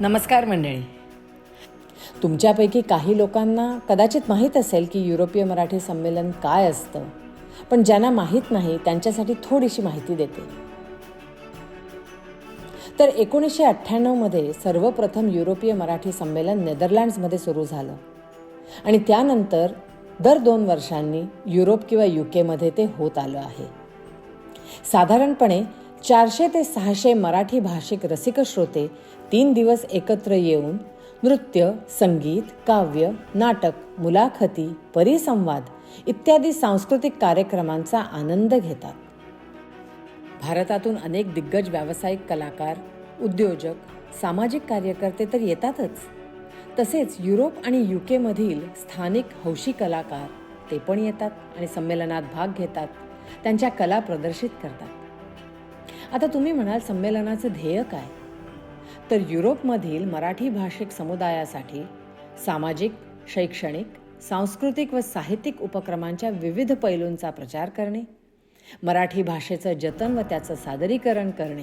नमस्कार मंडळी. तुमच्यापैकी काही लोकांना कदाचित माहीत असेल की युरोपीय मराठी संमेलन काय असतं पण ज्यांना माहीत नाही त्यांच्यासाठी थोडीशी माहिती देते. तर एकोणीसशे अठ्ठ्याण्णवमध्ये सर्वप्रथम युरोपीय मराठी संमेलन नेदरलँड्समध्ये सुरू झालं. आणि त्यानंतर दर दोन वर्षांनी युरोप किंवा यू केमध्ये ते होत आलं आहे. साधारणपणे चारशे ते सहाशे मराठी भाषिक रसिक श्रोते तीन दिवस एकत्र येऊन नृत्य संगीत काव्य नाटक मुलाखती परिसंवाद इत्यादी सांस्कृतिक कार्यक्रमांचा आनंद घेतात. भारतातून अनेक दिग्गज व्यावसायिक कलाकार उद्योजक सामाजिक कार्यकर्ते तर येतातच. तसेच युरोप आणि यू केमधील स्थानिक हौशी कलाकार ते पण येतात आणि संमेलनात भाग घेतात त्यांच्या कला प्रदर्शित करतात. आता तुम्ही म्हणाल संमेलनाचं ध्येय काय? तर युरोपमधील मराठी भाषिक समुदायासाठी सामाजिक शैक्षणिक सांस्कृतिक व साहित्यिक उपक्रमांच्या विविध पैलूंचा प्रचार करणे मराठी भाषेचं जतन व त्याचं सादरीकरण करणे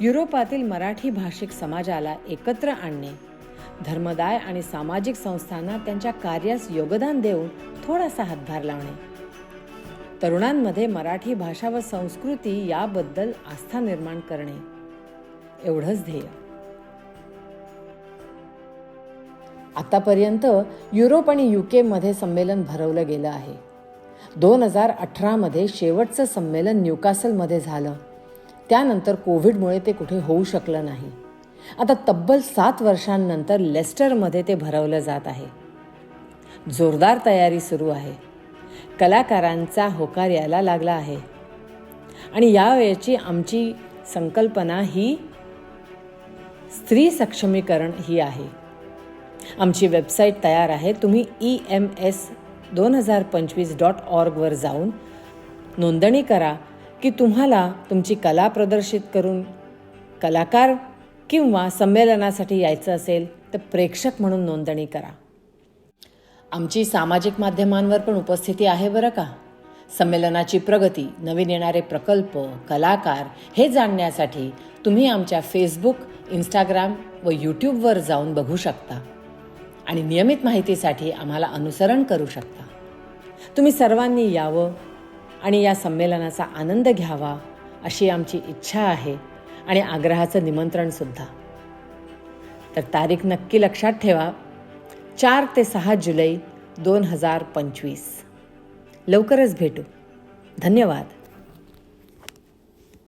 युरोपातील मराठी भाषिक समाजाला एकत्र आणणे धर्मदाय आणि सामाजिक संस्थांना त्यांच्या कार्यास योगदान देऊन थोडासा हातभार लावणे. तरुणांमध्ये मराठी भाषा व संस्कृती याबद्दल आस्था निर्माण करणे. एवढंच ध्येय. आतापर्यंत युरोप आणि यू केमध्ये संमेलन भरवलं गेलं आहे. दोन हजार अठरामध्ये शेवटचं संमेलन न्यूकासलमध्ये झालं. त्यानंतर कोविडमुळे ते कुठे होऊ शकलं नाही. आता तब्बल सात वर्षांनंतर लेस्टरमध्ये ते भरवलं जात आहे. जोरदार तयारी सुरू आहे. कलाकारांचा होकार यायला लागला आहे. आणि यावेळची आमची संकल्पना ही स्त्री सक्षमीकरण ही आहे. आमची वेबसाईट तयार आहे. तुम्ही ई एम एस दोन हजार पंचवीस डॉट ऑर्गवर जाऊन नोंदणी करा की तुम्हाला तुमची कला प्रदर्शित करून कलाकार किंवा संमेलनासाठी यायचं असेल तर प्रेक्षक म्हणून नोंदणी करा. आमची सामाजिक माध्यमांवर पण उपस्थिती आहे बरं का? संमेलनाची प्रगती नवीन येणारे प्रकल्प कलाकार हे जाणण्यासाठी तुम्ही आमच्या फेसबुक इंस्टाग्राम व यूट्यूबवर जाऊन बघू शकता. आणि नियमित माहितीसाठी आम्हाला अनुसरण करू शकता. तुम्ही सर्वांनी यावं आणि या संमेलनाचा आनंद घ्यावा अशी आमची इच्छा आहे आणि आग्रहाचं निमंत्रणसुद्धा तर तारीख नक्की लक्षात ठेवा. चार ते सहा जुलै दोन हजार पंचवीस. लवकरच भेटू. धन्यवाद.